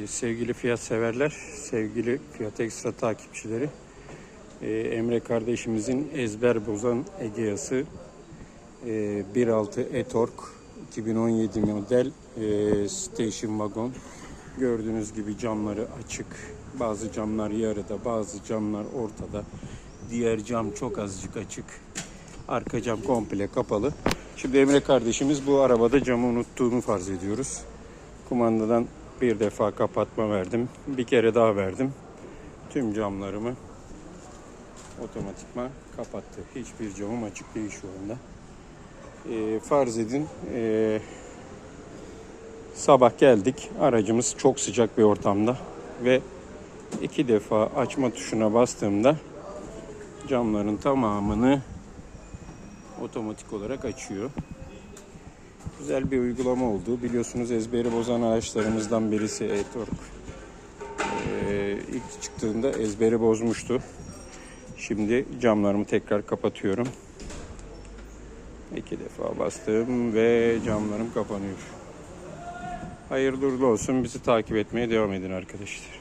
Ee, sevgili fiyat severler, sevgili fiyat ekstra takipçileri, ee, Emre kardeşimizin ezber bozan Egeası e, 1.6 e-tork 2017 model e, station wagon. Gördüğünüz gibi camları açık. Bazı camlar yarıda, bazı camlar ortada. Diğer cam çok azıcık açık. Arka cam komple kapalı. Şimdi Emre kardeşimiz bu arabada camı unuttuğunu farz ediyoruz. Kumandadan bir defa kapatma verdim. Bir kere daha verdim. Tüm camlarımı otomatikman kapattı. Hiçbir camım açık değil şu anda. Ee, farz edin ee, sabah geldik. Aracımız çok sıcak bir ortamda ve iki defa açma tuşuna bastığımda camların tamamını otomatik olarak açıyor. Güzel bir uygulama oldu. Biliyorsunuz ezberi bozan araçlarımızdan birisi e-tork. Ee, ilk çıktığında ezberi bozmuştu. Şimdi camlarımı tekrar kapatıyorum. İki defa bastım ve camlarım kapanıyor. Hayırlı uğurlu olsun. Bizi takip etmeye devam edin arkadaşlar.